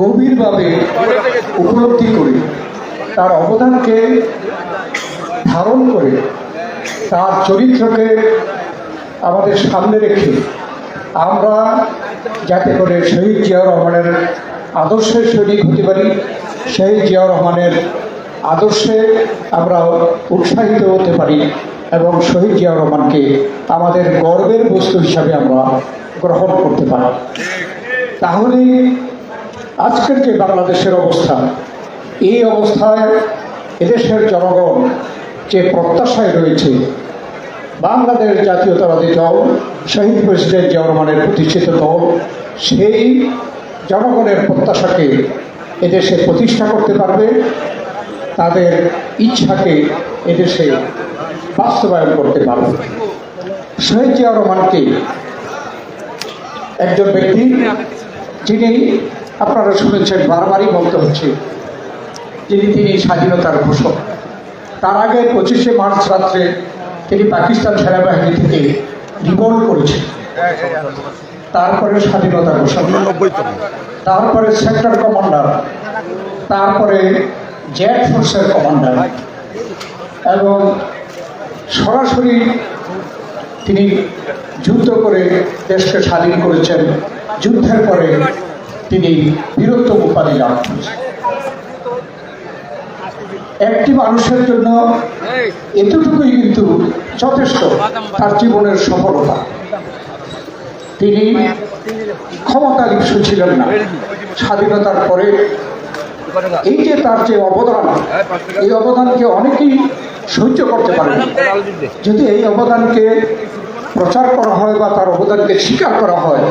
গভীরভাবে উপলব্ধি করে, তার অবদানকে ধারণ করে, তার চরিত্রকে আমাদের সামনে রেখে আমরা যাতে করে শহীদ জিয়া রহমানের আদর্শের সৈনিক হতে পারি, শহীদ জিয়া রহমানের আদর্শে আমরা উৎসাহিত হতে পারি এবং শহীদ জিয়া রহমানকে আমাদের গর্বের বস্তু হিসাবে আমরা গ্রহণ করতে পারি। তাহলে আজকের যে বাংলাদেশের অবস্থা, এই অবস্থায় এদেশের জনগণ যে প্রত্যাশায় রয়েছে, বাংলাদেশ জাতীয়তাবাদী দল, শহীদ প্রেসিডেন্ট জিয়া রহমানের প্রতিষ্ঠিত দল, সেই জনগণের প্রত্যাশাকে এদেশে প্রতিষ্ঠা করতে পারবে। তাদের ইচ্ছাকে এদেশে বাস্তবায়ন করতে পারবে। শহীদ জিয়া রহমানকে একজন ব্যক্তি যিনি আপনারা শুনেছেন, বারবারই বলতে হচ্ছে যিনি তিনি স্বাধীনতার ঘোষক। তার আগে পঁচিশে মার্চ রাত্রে তিনি পাকিস্তান সেনাবাহিনী থেকে রিভল্ট করেছেন। তারপরে স্বাধীনতা ঘোষণা তারপরে সেক্টর কমান্ডার। তারপরে জেট ফোর্সের কমান্ডার। এবং সরাসরি তিনি যুদ্ধ করে দেশকে স্বাধীন করেছেন যুদ্ধের পরে তিনি বীরত্ব উপাধি লাভ করেছেন। একটি মানুষের জন্য এতটুকুই কিন্তু যথেষ্ট, তার জীবনের সফলতা। তিনি ক্ষমতা লিপ্স ছিলেন না। স্বাধীনতার পরে এই যে তার যে অবদান, এই অবদানকে অনেকেই সহ্য করতে পারে যদি এই অবদানকে প্রচার করা হয় বা তার অবদানকে স্বীকার করা হয়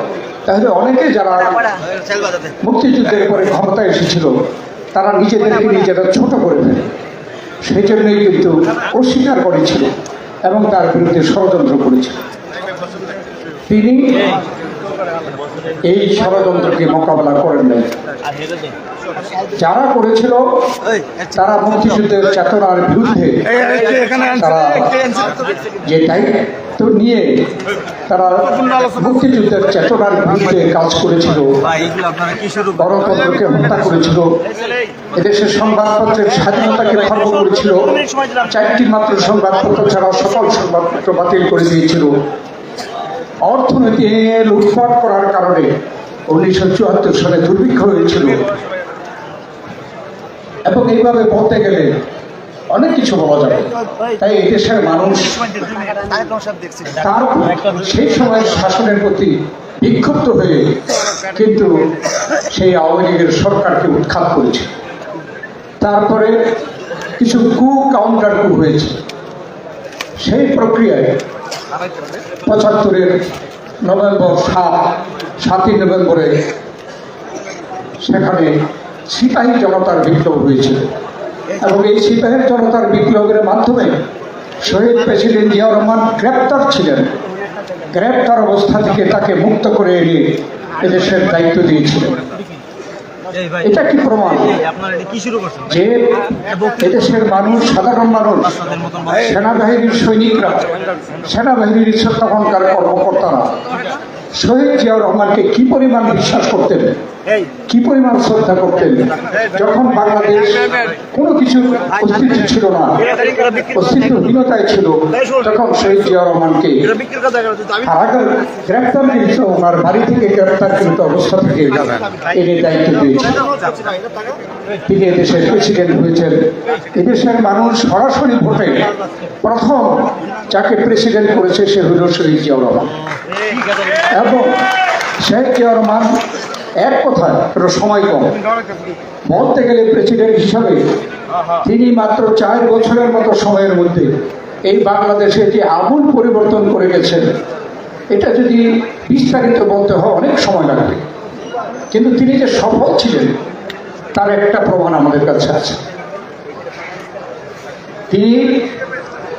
তাহলে অনেকে যারা মুক্তিযুদ্ধের পরে ক্ষমতায় এসেছিল তারা নিজেদেরকে নিজেরা ছোট করে ফেলে। সেই জন্যই কিন্তু অস্বীকার করেছিল এবং তার বিরুদ্ধে ষড়যন্ত্র করেছিল। তিনি এই ষড়যন্ত্রকে মোকাবেলা করেন নাই। যারা করেছিল তারা মুক্তিযুদ্ধের চেতনার বিরুদ্ধে তারা যে দায়িত্ব নিয়ে তারা মুক্তিযুদ্ধের চেতনার বিরুদ্ধে কাজ করেছিল। গণতন্ত্রকে হত্যা করেছিল। এদেশের সংবাদপত্রের স্বাধীনতাকে খর্ব করেছিল। চারটি মাত্র সংবাদপত্র ছাড়া সকল সংবাদপত্র বাতিল করে দিয়েছিল। অর্থনীতি লুটপাট করার কারণে উনিশশো চুয়াত্তর সালে দুর্ভিক্ষ হয়েছিল। এবং এইভাবে বলতে গেলে অনেক কিছু বলা যাবে। তাই এদেশের মানুষ তার সেই সময়ের শাসনের প্রতি বিক্ষুব্ধ হয়ে কিন্তু সেই আওয়ামী লীগের সরকারকে উৎখাত করেছে। তারপরে কিছু কু কাউন্টার কু হয়েছে। সেই প্রক্রিয়ায় পঁচাত্তরের নভেম্বর সাত, সাতই নভেম্বরে সেখানে সিপাহী জনতার বিপ্লব হয়েছিল। এবং এই সিপাহীর জনতার বিপ্লবের মাধ্যমে শহীদ প্রেসিডেন্ট জিয়া রহমান গ্রেপ্তার ছিলেন। গ্রেপ্তার অবস্থা থেকে তাকে মুক্ত করে এনে এদেশের দায়িত্ব দিয়েছিলেন। এটা কি প্রমাণ? যে এদেশের মানুষ, সাধারণ মানুষ, সেনাবাহিনীর সৈনিকরা, সেনাবাহিনীর তখনকার কর্মকর্তারা শহীদ জিয়াউর রহমানকে কি পরিমাণ বিশ্বাস করতেন? কি পরিমাণ শ্রদ্ধা করতেন? যখন বাংলাদেশ কোনো কিছু অস্তিত্ব ছিল না, অস্তিত্বহীনতায় ছিল, তখন শহীদ জিয়া রহমানকে এটা বিক্রির কথা কেন আমি কারাগার গ্রেপ্তারকৃত ওনার বাড়ি থেকে গ্রেপ্তারকৃত অবস্থা থেকে এনে দায়িত্ব দিয়েছে তিনি এদেশের প্রেসিডেন্ট হয়েছেন। এদেশের মানুষ সরাসরি ভোটে প্রথম যাকে প্রেসিডেন্ট করেছে সে হল শহীদ জিয়া রহমান। এবং শেখ জিয়া রহমান এক কথায় সময় কম। বলতে গেলে প্রেসিডেন্ট হিসাবে তিনি মাত্র চার বছরের মতো সময়ের মধ্যে এই বাংলাদেশে যে আমূল পরিবর্তন করে গেছেন এটা যদি বিস্তারিত বলতে হয় অনেক সময় লাগবে। কিন্তু তিনি যে সফল ছিলেন তার একটা প্রমাণ আমাদের কাছে আছে। তিনি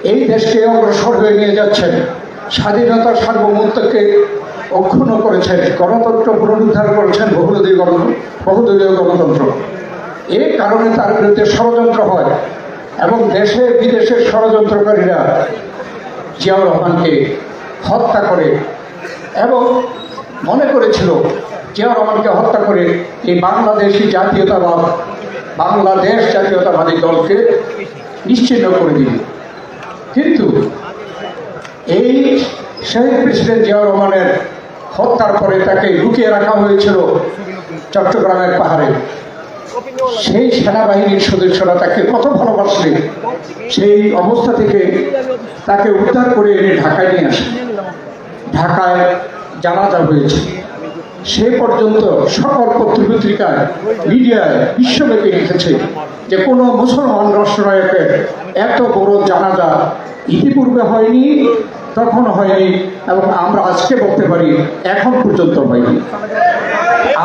এই দেশকে অগ্রসর হয়ে নিয়ে যাচ্ছেন স্বাধীনতার সার্বভৌমত্বকে অক্ষুণ্ণ করেছেন, গণতন্ত্র পুনরুদ্ধার করেছেন বহুদলীয় গণ বহুদলীয় গণতন্ত্র। এই কারণে তার বিরুদ্ধে ষড়যন্ত্র হয় এবং দেশে বিদেশের ষড়যন্ত্রকারীরা জিয়াউর রহমানকে হত্যা করে এবং মনে করেছিল জিয়া রহমানকে হত্যা করে এই বাংলাদেশি জাতীয়তাবাদ, বাংলাদেশ জাতীয়তাবাদী দলকে নিশ্চিহ্ন করে দিল কিন্তু এই শহীদ প্রেসিডেন্ট জিয়া রহমানের হত্যার পরে তাকে লুকিয়ে রাখা হয়েছিল চট্টগ্রামের পাহাড়ে। সেই সেনাবাহিনীর সদস্যরা তাকে কত ভালোবাসলে, সেই অবস্থা থেকে তাকে উদ্ধার করে এনে ঢাকায় নিয়ে আসে। ঢাকায় জানাজা হয়েছে। সে পর্যন্ত সকল পত্রপত্রিকায় মিডিয়ায় বিশ্বব্যাপী লিখেছে যে কোনো মুসলমান রাষ্ট্রনায়কের এত বড় জানাজা ইতিপূর্বে হয়নি তখন হয়নি এবং আমরা আজকে বলতে পারি এখন পর্যন্ত হয়নি।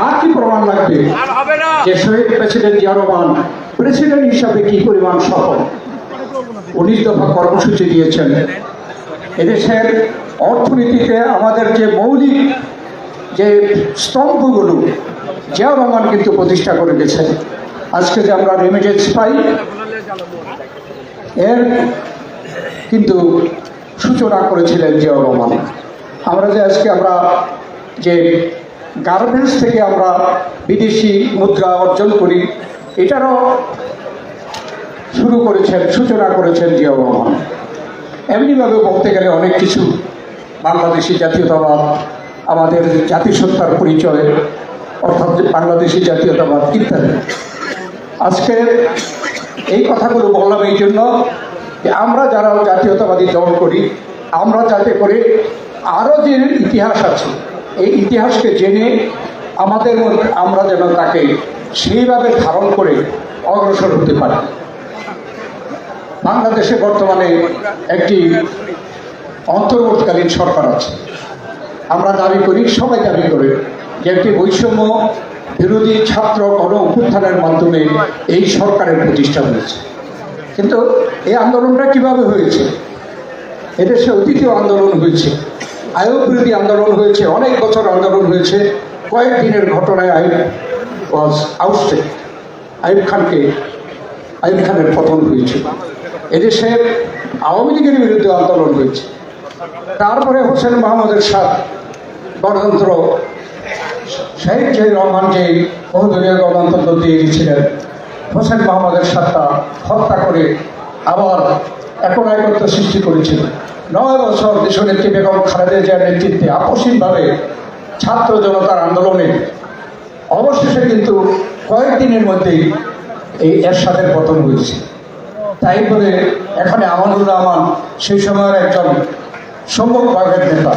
আর কি প্রমাণ লাগবে? যে শহীদ প্রেসিডেন্ট জিয়া রহমান প্রেসিডেন্ট হিসাবে কি পরিমাণ সফল? উনিশ দফা কর্মসূচি দিয়েছেন। এদেশের অর্থনীতিতে আমাদের যে মৌলিক যে স্তম্ভগুলো জিয়া রহমান কিন্তু প্রতিষ্ঠা করে গেছেন। আজকে যে আমরা রেমিটেন্স পাই এর কিন্তু সূচনা করেছিলেন জিয়া রহমান। আমরা যে আজকে আমরা যে গার্মেন্টস থেকে আমরা বিদেশি মুদ্রা অর্জন করি, এটারও শুরু করেছেন, সূচনা করেছেন জিয়া রহমান। এমনিভাবে বলতে গেলে অনেক কিছু বাংলাদেশি জাতীয়তাবাদ, আমাদের জাতিসত্তার পরিচয়, অর্থাৎ বাংলাদেশি জাতীয়তাবাদ ইত্যাদি। আজকে এই কথাগুলো বললাম এই জন্য আমরা যারা জাতীয়তাবাদী দল করি, আমরা যাতে করে আরও যে ইতিহাস আছে, এই ইতিহাসকে জেনে আমাদের আমরা যেন তাকে সেইভাবে ধারণ করে অগ্রসর হতে পারি। বাংলাদেশে বর্তমানে একটি অন্তর্বর্তীকালীন সরকার আছে। আমরা দাবি করি, সবাই দাবি করে যে একটি বৈষম্য বিরোধী ছাত্র গণ অভ্যুত্থানের মাধ্যমে এই সরকারের প্রতিষ্ঠা হয়েছে। কিন্তু এই আন্দোলনটা কীভাবে হয়েছে? এদেশে অতীতীয় আন্দোলন হয়েছে। আয়োগ বিরোধী আন্দোলন হয়েছে, অনেক বছর আন্দোলন হয়েছে। কয়েক দিনের ঘটনায় আইব ওয়াজ আউস্টেড আইব খানকে আইব খানের পতন হয়েছে। এদেশে আওয়ামী লীগের বিরুদ্ধে আন্দোলন হয়েছে। তারপরে হোসেন মোহাম্মদের সাথ গণতন্ত্র শহীদ জিয়া রহমান যে বহুদলীয় গণতন্ত্র দিয়ে গেছিলেন হোসেন মোহাম্মদের সাথটা হত্যা করে আবার এখন একত্র সৃষ্টি করেছিল। নয় বছর দেশনেত্রী বেগম খালেদা জিয়ার নেতৃত্বে আপসীনভাবে ছাত্র জনতার আন্দোলনে অবশেষে কিন্তু কয়েকদিনের মধ্যেই এই এরশাদের পতন হয়েছে তাই বলে এখানে আমানুর রহমান সেই সময়ের একজন সম্মুখ ভাগের নেতা।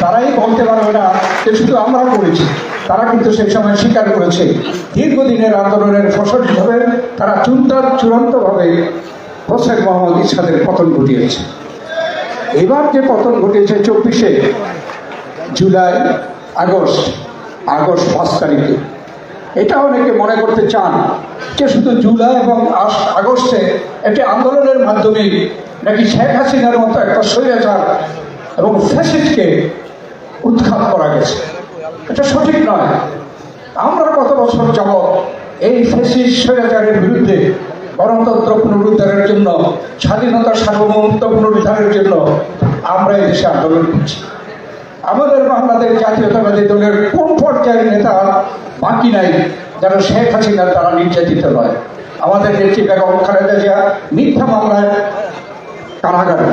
তারাই বলতে পারবে না যে শুধু আমরা করেছি। তারা কিন্তু সেই সময় স্বীকার করেছে। দীর্ঘদিনের আন্দোলনের ফসল হিসাবে তারা চূড়ান্ত চূড়ান্তভাবে হোসেন মোহাম্মদ ইসাদের পতন ঘটিয়েছে। এবার যে পতন ঘটিয়েছে চব্বিশে জুলাই, আগস্ট আগস্ট পাঁচ তারিখে। এটা অনেকে মনে করতে চান যে শুধু জুলাই এবং আগস্টে একটি আন্দোলনের মাধ্যমে নাকি শেখ হাসিনার মতো একটা স্বৈরাচার এবং ফ্যাসিস্টকে উৎখাত করা গেছে। এটা সঠিক নয়। আমরা কত বছর যাব এই ফ্যাসিস্ট স্বৈরাচারের বিরুদ্ধে গণতন্ত্র পুনরুদ্ধারের জন্য, স্বাধীনতা সার্বভৌমত্ব পুনরুদ্ধারের জন্য আমরা এই দেশে আন্দোলন করছি। আমাদের বাংলাদেশ জাতীয়তাবাদী দলের কোন পর্যায়ের নেতা বাকি নাই, যেন শেখ হাসিনা তারা নির্যাতিত নয়। আমাদের নেত্রী বেগম খালেদা জিয়া মিথ্যা মামলায় কারাগারে।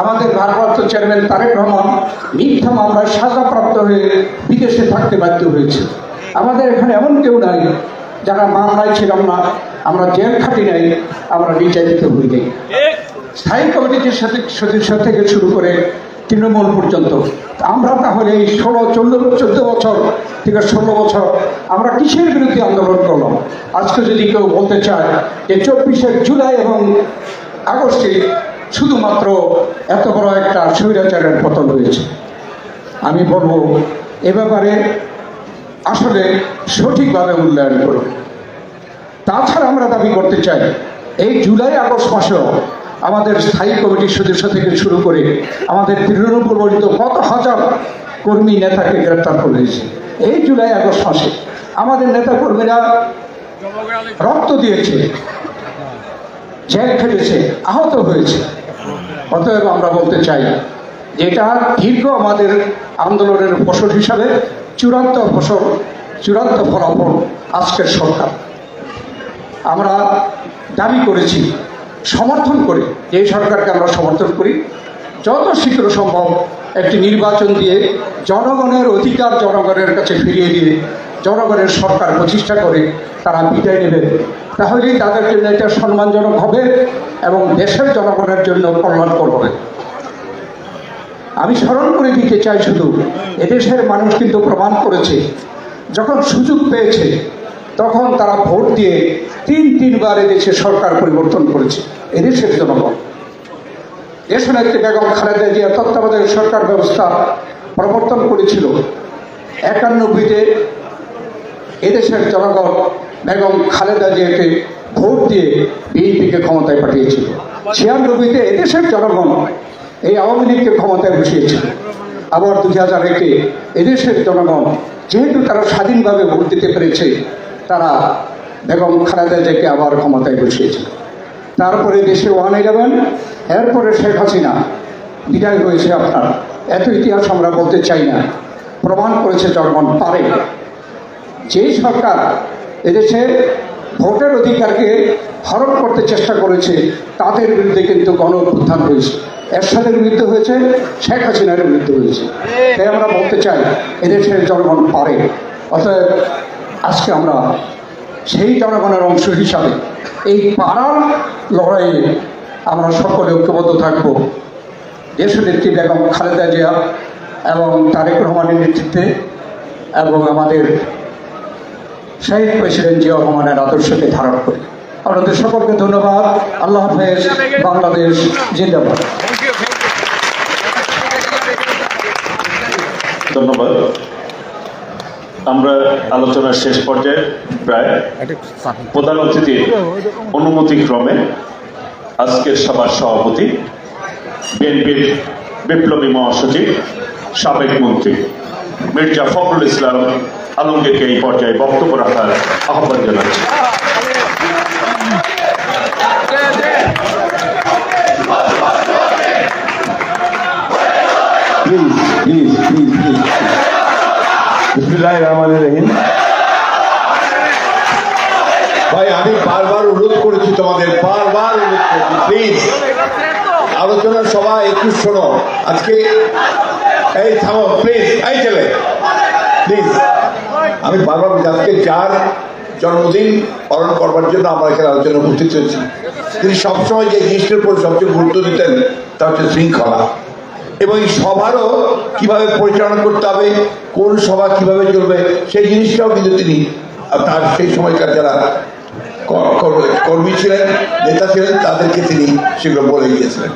আমাদের ভারপ্রাপ্ত চেয়ারম্যান তারেক রহমান মিথ্যা মামলায় সাজাপ্রাপ্ত হয়ে বিদেশে থাকতে বাধ্য হয়েছে। আমাদের এখানে এমন কেউ নাই, যারা মামলায় ছিলাম না, আমরা জেল খাটি নাই, আমরা নির্যাতিত হই নাই। স্থায়ী কমিটির সাথে সদস্য থেকে শুরু করে তৃণমূল পর্যন্ত। আমরা তাহলে এই ষোলো, চোদ্দ চোদ্দ বছর থেকে ষোলো বছর আমরা কিসের বিরুদ্ধে আন্দোলন করলাম? আজকে যদি কেউ বলতে চায় যে চব্বিশে জুলাই এবং আগস্টে শুধুমাত্র এত বড় একটা স্বৈরাচারের পতন হয়েছে। আমি বলব, এ ব্যাপারে আসলে সঠিকভাবে মূল্যায়ন করুন। তাছাড়া আমরা দাবি করতে চাই, এই জুলাই আগস্ট মাসেও আমাদের স্থায়ী কমিটির সদস্য থেকে শুরু করে আমাদের তৃণমূল পর্যন্ত কত হাজার কর্মী নেতাকে গ্রেপ্তার করে দিয়েছে এই জুলাই আগস্ট মাসে আমাদের নেতা কর্মীরা রক্ত দিয়েছে, জেল খেটেছে, আহত হয়েছে। অতএব আমরা বলতে চাই যে এটা দীর্ঘ আমাদের আন্দোলনের ফসল হিসাবে চূড়ান্ত ফসল, চূড়ান্ত ফলাফল আজকের সরকার। আমরা দাবি করেছি, সমর্থন করি এই সরকারকে আমরা সমর্থন করি, যত শীঘ্র সম্ভব একটি নির্বাচন দিয়ে জনগণের অধিকার জনগণের কাছে ফিরিয়ে দিয়ে জনগণের সরকার প্রতিষ্ঠা করে তারা বিদায় নেবে। তাহলেই তাদের জন্য এটা সম্মানজনক হবে এবং দেশের জনগণের জন্য কল্যাণকর হবে আমি স্মরণ করে দিতে চাই শুধু, এদেশের মানুষ কিন্তু প্রমাণ করেছে, যখন সুযোগ পেয়েছে, তখন তারা ভোট দিয়ে তিন তিনবার এদেশে সরকার পরিবর্তন করেছে, এদেশের জনগণ। দেশনেত্রী বেগম খালেদা জিয়া তত্ত্বাবধায়ক সরকার ব্যবস্থা প্রবর্তন করেছিল। একানব্বইতে এদেশের জনগণ বেগম খালেদা জিয়াকে ভোট দিয়ে বিএনপিকে ক্ষমতায় পাঠিয়েছিল। ছিয়ানব্বইতে এদেশের জনগণ এই আওয়ামী লীগকে ক্ষমতায় বসিয়েছিল। আবার দুই হাজার একে এদেশের জনগণ যেহেতু তারা স্বাধীনভাবে ভোট দিতে পেরেছে, তারা বেগম খালেদা জিয়াকে আবার ক্ষমতায় বসিয়েছিল। তারপরে দেশে ওয়ান ইলেভেন, এরপরে শেখ হাসিনা। বিদায় হয়েছে আপনার। এত ইতিহাস আমরা বলতে চাই না। প্রমাণ করেছে জনগণ পারে। যেই সরকার এদেশে ভোটের অধিকারকে হরণ করতে চেষ্টা করেছে, তাদের বিরুদ্ধে কিন্তু গণ অভ্যুত্থান হয়েছে। এরশাদের বিরুদ্ধে হয়েছে, শেখ হাসিনার বিরুদ্ধে হয়েছে। তাই আমরা বলতে চাই, এদেশের জনগণ পারে। অতএব আজকে আমরা সেই জনগণের অংশ হিসাবে এই পাড়ার লড়াইয়ে আমরা সকলে ঐক্যবদ্ধ থাকব। দেশনেত্রী বেগম খালেদা জিয়া এবং তারেক রহমানের নেতৃত্বে এবং আমাদের শহীদ প্রেসিডেন্ট জিয়া রহমানের আদর্শকে ধারণ করি। আপনাদের সকলকে ধন্যবাদ। আল্লাহ হাফেজ। বাংলাদেশ জিন্দাবাদ। ধন্যবাদ। আমরা আলোচনার শেষ পর্যায়ে প্রায় প্রধান অতিথির অনুমতি ক্রমে আজকের সভার সভাপতি, বিএনপির বিপ্লবী মহাসচিব, সাবেক মন্ত্রী মির্জা ফখরুল ইসলাম আলমগীরকে এই পর্যায়ে বক্তব্য রাখার আহ্বান জানাচ্ছি। প্লিজ প্লিজ ভাই, আমি বারবার অনুরোধ করেছি তোমাদের, বারবার অনুরোধ করেছি প্লিজ আলোচনা সভা, একটু শোনো। আজকে, এই থামো প্লিজ এই চলে প্লিজ আমি বারবার আজকে যার জন্মদিন পালন করবার জন্য আমরা এখানে আলোচনা উপস্থিত হয়েছি। তিনি সবসময় যে জিনিসটার উপর সবচেয়ে গুরুত্ব দিতেন, তা হচ্ছে শৃঙ্খলা। এবং এই সভারও কীভাবে পরিচালনা করতে হবে, কোন সভা কীভাবে চলবে, সেই জিনিসটাও কিন্তু তিনি তার সেই সময়কার যারা কর্মী ছিলেন, নেতা ছিলেন, তাদেরকে তিনি সেগুলো বলে গিয়েছিলেন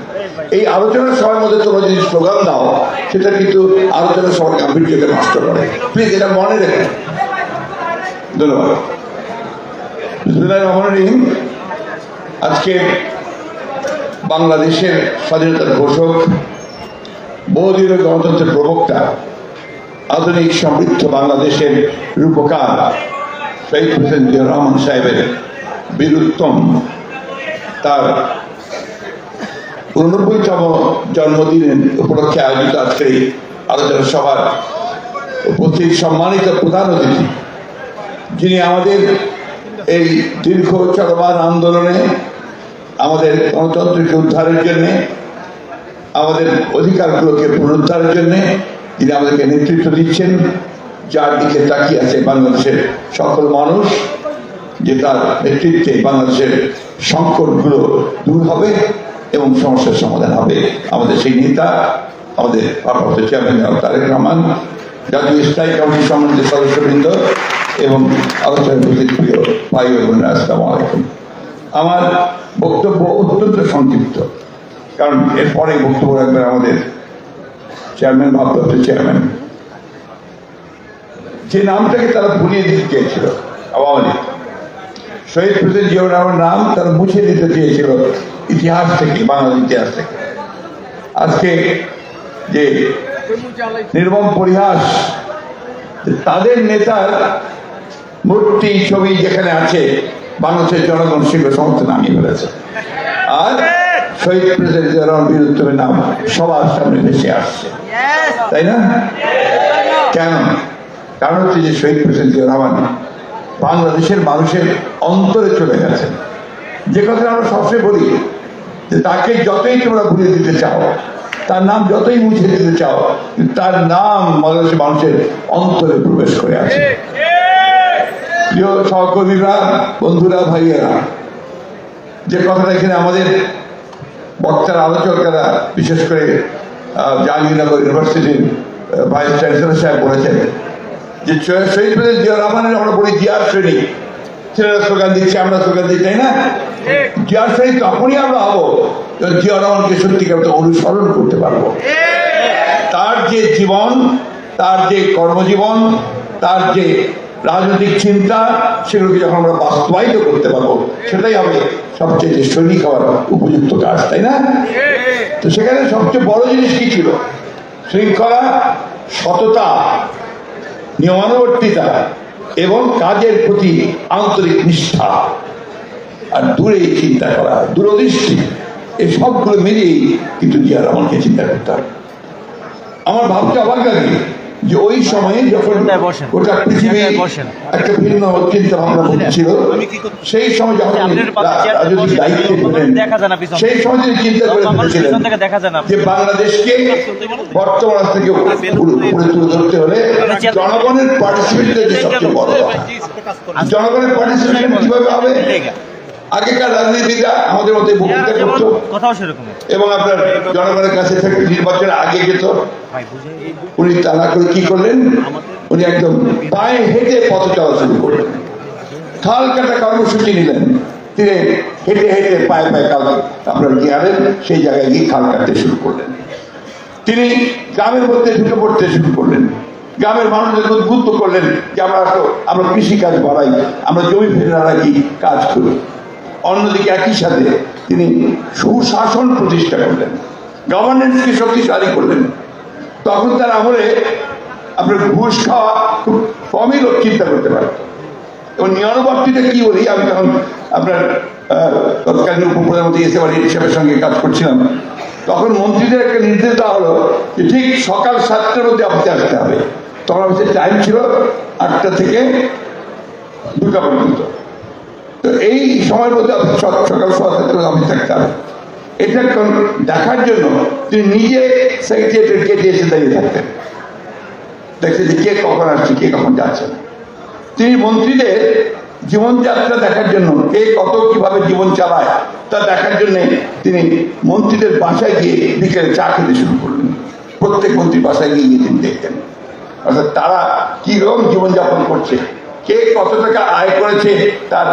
এই আলোচনার সভার মধ্যে তোমরা যদি স্লোগান দাও, সেটা কিন্তু আলোচনার সভার গাম্ভীর্যকে নষ্ট করে প্লিজ এটা মনে রেখে। ধন্যবাদ। আজকে বাংলাদেশের স্বাধীনতার ঘোষক বহুদিনের গণতন্ত্রের প্রবক্তা, আধুনিক সমৃদ্ধ বাংলাদেশের রূপকার শহীদ প্রেসিডেন্ট জিয়া রহমান সাহেবের বীরুত্তম তার উননব্বইতম জন্মদিনের উপলক্ষে আয়োজিত আজকের এই আলোচনা সভার উপস্থিত সম্মানিত প্রধান অতিথি, যিনি আমাদের এই দীর্ঘ চলমান আন্দোলনে আমাদের গণতন্ত্রকে উদ্ধারের জন্যে, আমাদের অধিকারগুলোকে পুনরুদ্ধারের জন্য তিনি আমাদেরকে নেতৃত্ব দিচ্ছেন, যার দিকে তাকিয়ে আছে বাংলাদেশের সকল মানুষ, যে তার নেতৃত্বে বাংলাদেশের সংকটগুলো দূর হবে। এবং সমস্যার সমাধান হবে। আমাদের সেই নেতা, আমাদের ভারপ্রাপ্ত চেয়ারম্যান তারেক রহমান, জাতীয় স্থায়ী কমিটির সম্বন্ধে সদস্যবৃন্দ এবং আলোচনায় ভাই বোনেরা, আসসালামু আলাইকুম। আমার বক্তব্য অত্যন্ত সংক্ষিপ্ত, কারণ এরপরে বক্তব্য রাখবেন আমাদের চেয়ারম্যান ভারপ্রাপ্ত চেয়ারম্যান যে নামটাকে তারা ভুলিয়ে দিতে চেয়েছিল, আওয়ামী লীগ। শহীদ প্রেসিডেন্ট জিয়াউর রহমানের নাম তারা মুছে দিতে চেয়েছিল ইতিহাস থেকে বাংলার ইতিহাস থেকে। আজকে যে নির্মম পরিহাস তাদের নেতার মূর্তি ছবি যেখানে আছে বাংলাদেশের জনগণ সেগুলো সমস্ত নামিয়ে ফেলেছে। আর শহীদ প্রেসিডেন্ট জিয়া রহমান বীরুত্তমের নাম সবার সামনে ভেসে আসছে। তাই না? কেন? কারণ হচ্ছে যে শহীদ প্রেসিডেন্ট জিয়া রহমান বাংলাদেশের মানুষের অন্তরে চলে গেছেন যে কথা আমরা সবসময় বলি, যে তাকে যতই তোমরা ভুলে দিতে চাও, তার নাম যতই মুছে দিতে চাও, তার নাম বাংলাদেশের মানুষের অন্তরে প্রবেশ করে আছে। প্রিয় সহকর্মীরা, বন্ধুরা, ভাইয়েরা, যে কথাটা এখানে আমাদের বক্তার, আলোচকেরা, বিশেষ করে জাহাঙ্গীরনগর ইউনিভার্সিটির ভাইস চ্যান্সেলর সাহেব বলেছেন যে শহীদ প্রেসিডেন্ট জিয়া রহমানের আমরা বলি জিয়ার সৈনিক ছেলেরা স্লোগান দিচ্ছে, আমরা স্লোগান দিই, তাই না? জিয়ার শ্রেণি তখনই আমরা হব। জিয়া রহমানকে সত্যিকার অনুসরণ করতে পারব। তার যে জীবন, তার যে কর্মজীবন, তার যে রাজনৈতিক চিন্তা, সেগুলোকে যখন আমরা বাস্তবায়িত করতে পারব, সেটাই হবে সবচেয়ে সৈনিক হওয়ার উপযুক্ত কাজ, তাই না? তো সেখানে সবচেয়ে বড় জিনিস কি ছিল? শৃঙ্খলা, সততা নিয়মানুবর্তিতা এবং কাজের প্রতি আন্তরিক নিষ্ঠা। আর দূরে চিন্তা করা, দূরদৃষ্টি, এই সবগুলো মিলিয়েই কিন্তু জিয়া রহমানকে চিন্তা করতে হবে। আমার ভাবতে অবাক লাগে যে ওই সময়ে যখন গোটা পৃথিবী একটা ভিন্ন চিন্তা ভাবনা ছিল আমি কি করতে- সেই সময় যখন রাজনৈতিক বসেন। দায়িত্বে দেখা যায় না পিছন সেই সময় তিনি চিন্তা করে ফেলেছিলেন। যে বাংলাদেশকে বর্তমান থেকে উপরে তুলে ধরতে হলে জনগণের পার্টিসিপেশন সবচেয়ে বড়। জনগণের পার্টিসিপেশন কীভাবে হবে? আগেকার রাজনীতিটা আমাদের মধ্যে বক্তৃতা করতো। এবং আপনার জনগণের কাছে থেকে নির্বাচনের আগে যেত। উনি তা না করে কি করলেন? উনি একদম পায়ে হেঁটে পথ চলা শুরু করলেন। খাল কাটা কর্মসূচি নিলেন। তিনি হেঁটে হেঁটে পায়ে পায়ে কাল আপনার গিয়ারেন সেই জায়গায় গিয়ে খাল কাটতে শুরু করলেন। তিনি গ্রামের মধ্যে ঢুকে পড়তে শুরু করলেন। গ্রামের মানুষদের উদ্বুদ্ধ করলেন যে আমরা আমরা কৃষিকাজ বাড়াই আমরা জমি ফেলে রাখি কাজ করি। অন্যদিকে একই সাথে তিনি সুশাসন প্রতিষ্ঠা করলেন। গভর্নেন্সকে শক্তিশালী করলেন। তখন তার আমলে আপনার ঘুষ খাওয়া খুব কমই লোক চিন্তা করতে পারত এবং নিয়মবর্তীটা কি বলি? আমি তখন আপনার তৎকালীন উপপ্রধানমন্ত্রী এসে বাড়ি হিসেবের সঙ্গে কাজ করছিলাম। তখন মন্ত্রীদের একটা নির্দেশ দেওয়া হলো যে ঠিক সকাল সাতটার মধ্যে আপনি আসতে হবে। তখন আমাদের টাইম ছিল আটটা থেকে দুটা পর্যন্ত। তো এই সময়ের মধ্যে সকাল সোয়া সাতটার থাকতে হবে। এটা দেখার জন্য তিনি নিজে সেক্রেটারিয়েটের গেটে এসে দাঁড়িয়ে থাকতেন। দেখছে যে কে কখন আসছে, কে কখন যাচ্ছে তিনি মন্ত্রীদের জীবনযাত্রা দেখার জন্য, কে কত কীভাবে জীবন চালায়, তা দেখার জন্য তিনি মন্ত্রীদের বাসায় গিয়ে বিকেলে চা খেতে শুরু করলেন। প্রত্যেক মন্ত্রীর বাসায় গিয়ে গিয়ে তিনি দেখতেন। অর্থাৎ তারা কীরকম জীবনযাপন করছে, কে কত টাকা আয় করেছে, তার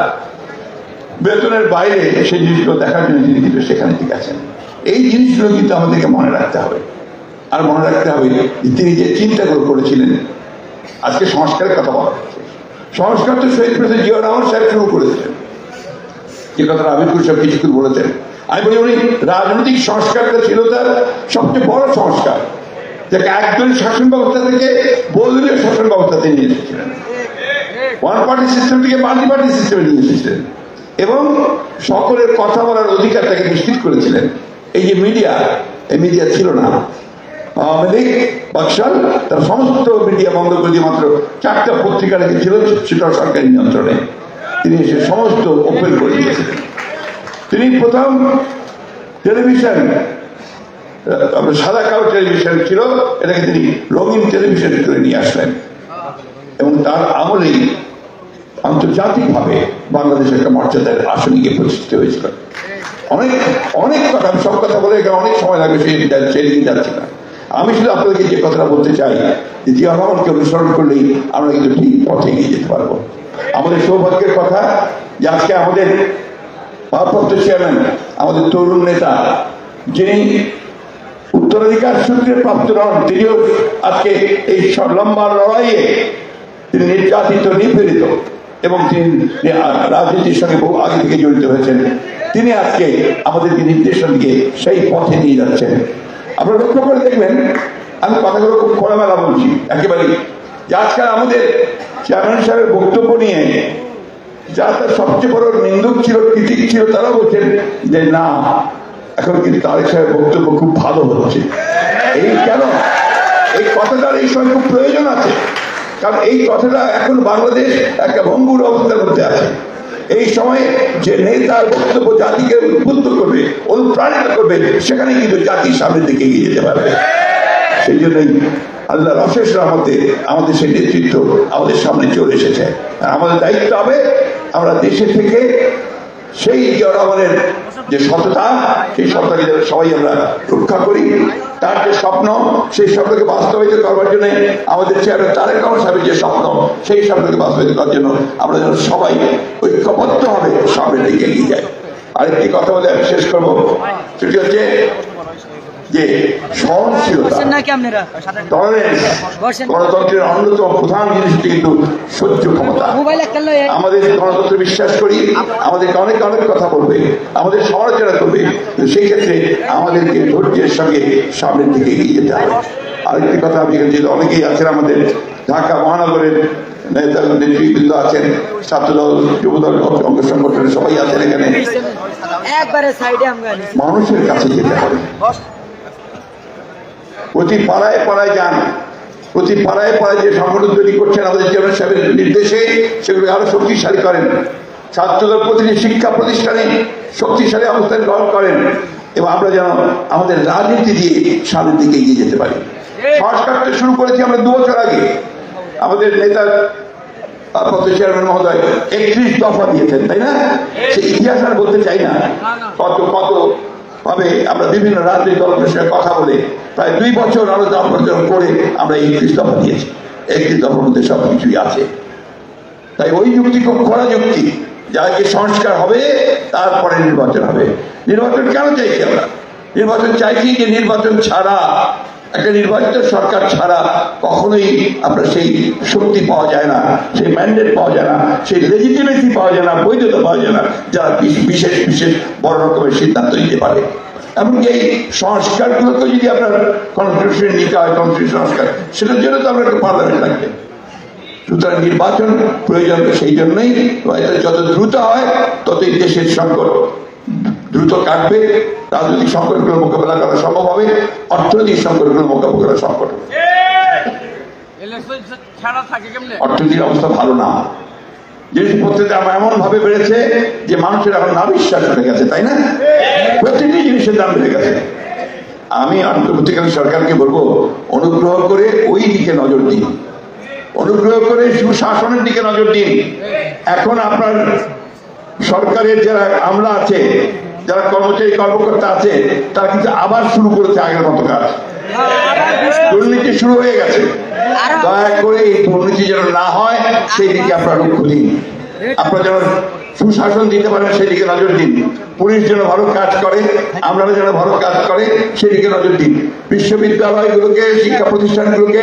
বেতনের বাইরে সেই জিনিসগুলো দেখার জন্য তিনি কিন্তু সেখানে ঠিক আছেন। এই জিনিসগুলো কিন্তু আমাদেরকে মনে রাখতে হবে। আর মনে রাখতে হবে তিনি যে চিন্তাগুলো করেছিলেন, আজকে সংস্কারের কথা বলা সংস্কার তো শহীদ প্রেসিডেন্ট জিয়া রহমান সাহেব শুরু করেছিলেন। যে কথাটা আবিদুল সাহেব কিছুক্ষণ বলেছেন, আমি বলি উনি রাজনৈতিক সংস্কারটা ছিল তার সবচেয়ে বড় সংস্কার। যাকে একজন শাসন ব্যবস্থা থেকে বহুদলীয় শাসন ব্যবস্থাতে নিয়ে এসেছিলেন। ওয়ান পার্টি সিস্টেম থেকে মাল্টি পার্টি সিস্টেমে নিয়ে এসেছিলেন। এবং সকলের কথা বলার অধিকার তাকে নিশ্চিত করেছিলেন। এই যে মিডিয়া, এই মিডিয়া ছিল না। আওয়ামী লীগ বাকশাল তার সমস্ত মিডিয়া বন্ধ করে দিয়ে মাত্র চারটা পত্রিকা রেখেছিল সেটা সরকারি নিয়ন্ত্রণে। তিনি সে সমস্ত ওপেন করে দিয়েছিলেন তিনি প্রথম টেলিভিশন আপনার সাদা কালো টেলিভিশন ছিল, এটাকে তিনি রঙিন টেলিভিশন করে নিয়ে আসলেন। এবং তার আমলেই আন্তর্জাতিকভাবে বাংলাদেশ একটা মর্যাদার আসনে গিয়ে হয়েছিল। অনেক অনেক কথা, আমি সব কথা বলে অনেক সময় লাগবে, সেই সেদিকে যাচ্ছি না। আমি শুধু আপনাদেরকে যে কথাটা বলতে চাই, যে জিয়া অনুসরণ করলেই আমরা কিন্তু ঠিক পথে এগিয়ে যেতে পারব। আমাদের সৌভাগ্যের কথা, যে আজকে আমাদের ভারপ্রাপ্ত চেয়ারম্যান, আমাদের তরুণ নেতা, যিনি উত্তরাধিকার সূত্রে প্রাপ্ত নন তিনিও আজকে এই লম্বা লড়াইয়ে তিনি নির্যাতিত, নিপীড়িত। এবং তিনি রাজনীতির সঙ্গে বহু আগে থেকে জড়িত হয়েছেন, তিনি আজকে আমাদেরকে নির্দেশন দিয়ে সেই পথে নিয়ে যাচ্ছেন। আপনারা লক্ষ্য করে দেখবেন, আমি কথাগুলো খুব খোলামেলা বলছি, একেবারেই। যে আজকাল আমাদের চেয়ারম্যান সাহেবের বক্তব্য নিয়ে যারা তার সবচেয়ে বড় নিন্দুক ছিল ক্রিটিক ছিল তারা বলছেন যে, না, এখন কিন্তু তারেক সাহেবের বক্তব্য খুব ভালো হচ্ছে। এই কেন? এই কথাটার এই সময় খুব প্রয়োজন আছে। কারণ এই কথাটা এখন বাংলাদেশ একটা ভঙ্গুর অবস্থার মধ্যে আছে। এই সময়ে যে নেতার বক্তব্য জাতিকে উদ্বুদ্ধ করবে, অনুপ্রাণিত করবে, সেখানে কিন্তু জাতির সামনের দিকে এগিয়ে যেতে পারবে। সেই জন্যই আল্লাহর অশেষ রহমতে আমাদের সেই নেতৃত্ব আমাদের সামনে চলে এসেছে। আর আমাদের দায়িত্ব হবে আমরা দেশে থেকে সেই জনগণের যে সততা, সেই সততাকে সবাই আমরা রক্ষা করি, তার যে স্বপ্ন, সেই স্বপ্নকে বাস্তবায়িত করবার জন্য আমাদের চেয়ারের তারেক রহমান সাহেবের যে স্বপ্ন, সেই স্বপ্নকে বাস্তবায়িত করার জন্য আমরা যেন সবাই ঐক্যবদ্ধ হবে সবের দিকে এগিয়ে যাই। আরেকটি কথা বলে আমি শেষ করব। সেটি হচ্ছে যে সহনশীলতা। গণতন্ত্রের অন্যতম প্রধান জিনিস কিন্তু সহ্য ক্ষমতা। আমাদের গণতন্ত্র বিশ্বাস করি আমাদেরকে অনেক অনেক কথা বলবে আমাদের সমালোচনা করবে সেই ক্ষেত্রে আমাদেরকে ধৈর্যের সঙ্গে সামনের দিকে এগিয়ে যেতে হবে। আরেকটি কথা আমি যেহেতু অনেকেই আছেন আমাদের ঢাকা মহানগরের নেতা নেতৃবৃন্দ আছেন ছাত্রদল যুবদল অঙ্গ সংগঠনের সবাই আছেন এখানে। মানুষের কাছে যেতে হবে। প্রতি পাড়ায় পাড়ায় যান। প্রতি পাড়ায় পাড়ায় যে সংগঠন তৈরি করছেন আমাদের চেয়ারম্যান সাহেবের নির্দেশে সেগুলো আরও শক্তিশালী করেন। ছাত্রদের প্রতিটি শিক্ষা প্রতিষ্ঠানে শক্তিশালী অবস্থান গ্রহণ করেন এবং আমরা যেন আমাদের রাজনীতি দিয়ে সামনের দিকে এগিয়ে যেতে পারি। সংস্কারটা শুরু করেছি আমরা দু বছর আগে। আমাদের নেতার পথ চেয়ারম্যান মহোদয় একত্রিশ দফা দিয়েছেন, তাই না? সে ইতিহাস আর বলতে চাই না। কত কত ভাবে আমরা বিভিন্ন রাজনৈতিক দলের সঙ্গে কথা বলে প্রায় দুই বছর আলোচনা পর্যন্ত করে আমরা একত্রিশ দফা দিয়েছি। একত্রিশ দফার মধ্যে সব কিছুই আছে। তাই ওই যুক্তি খুব খোলা যুক্তি। যা সংস্কার হবে তারপরে নির্বাচন হবে। নির্বাচন কেন চাইছি আমরা? নির্বাচন চাইছি যে নির্বাচন ছাড়া একটা নির্বাচিত সরকার ছাড়া কখনোই আপনার সেই শক্তি পাওয়া যায় না, সেই ম্যান্ডেট পাওয়া যায় না, সেই লেজিটিমেসি পাওয়া যায় না, বৈধতা পাওয়া যায় না, যারা বিশেষ বিশেষ বড় রকমের সিদ্ধান্ত নিতে পারে। এমনকি এই সংস্কারগুলোকে যদি আপনার কনস্টিটিউশন নিতে হয় কনস্টিটিউশন সংস্কার, সেটার জন্য তো আমরা একটা পার্লামেন্ট লাগবে। সুতরাং নির্বাচন প্রয়োজন, সেই জন্যই যত দ্রুত হয়, ততই দেশের সংকট দ্রুত কাটবে রাজনৈতিক সংকটগুলো মোকাবেলা করা সম্ভব হবে অর্থনৈতিক সংকটগুলো মোকাবেলা করা সম্ভব হবে। অর্থনৈতিক অবস্থা ভালো না। জিনিসপত্রের দাম এমন ভাবে বেড়েছে যে মানুষের এখন না বিশ্বাস হয়ে গেছে তাই না? প্রতিটি জিনিসের দাম বেড়ে গেছে। আমি অন্তর্বর্তীকালীন সরকারকে বলব অনুগ্রহ করে ওই দিকে নজর দিন। অনুগ্রহ করে সুশাসনের দিকে নজর দিন। এখন আপনার সরকারের যারা আমলা আছে যারা কর্মচারী, কর্মকর্তা আছে, তারা কিন্তু আবার শুরু করেছে আগের মতো কাজ। দুর্নীতি শুরু হয়ে গেছে। দয়া করে এই দুর্নীতি যেন না হয় সেই দিকে আপনারা লক্ষ্য দিন। আপনারা যেন সুশাসন দিতে পারেন সেদিকে নজর দিন। পুলিশ যেন ভালো কাজ করে আমরা যেন ভালো কাজ করে, সেদিকে নজর দিন। বিশ্ববিদ্যালয়গুলোকে, শিক্ষা প্রতিষ্ঠানগুলোকে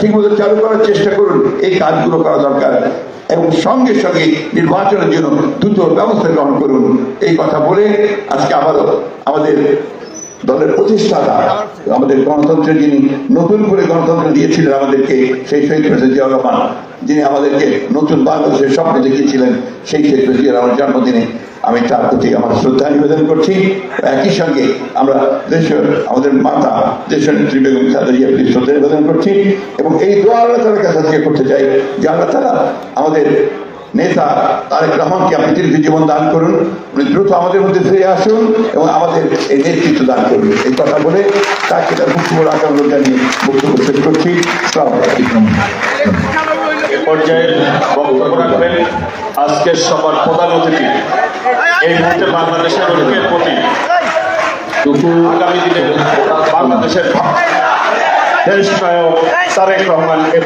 ঠিকমতো চালু করার চেষ্টা করুন। এই কাজগুলো করা দরকার। এবং সঙ্গে সঙ্গে নির্বাচনের জন্য দ্রুত ব্যবস্থা গ্রহণ করুন। এই কথা বলে আজকে আবারও আমাদের দলের প্রতিষ্ঠাতা, আমাদের গণতন্ত্রের যিনি নতুন করে গণতন্ত্র দিয়েছিলেন আমাদেরকে, সেই শহীদ প্রেসিডেন্ট রহমান, যিনি আমাদেরকে নতুন বাংলাদেশের স্বপ্ন দেখিয়েছিলেন, সেই শেখ প্রেসিডেন্ট আমার জন্মদিনে আমি তার প্রতি আমার শ্রদ্ধা নিবেদন করছি। একই সঙ্গে আমরা দেশের, আমাদের মাতা দেশের নেত্রী বেগম খালেদা জিয়ার প্রতি শ্রদ্ধা নিবেদন করছি। এবং এই দোয়া আল্লাহ তালার কাছে করতে চাই যে আল্লাহ তালা আমাদের নেতা তারেক রহমানকে আপনি দীর্ঘ জীবন দান করুন? উনি দ্রুত আমাদের মধ্যে ফিরে আসুন এবং আমাদের এই নেতৃত্ব দান করুন। এই কথা বলে তাকে তার বক্তব্য রাখার জানিয়ে বক্তব্য শেষ করছি। এ পর্যায়ে আজকের সবার প্রধান অতিথি। এই মুহূর্তে বাংলাদেশের ঐক্যের প্রতি আগামী দিনে বাংলাদেশের দেশ নায়ক তারেক রহমান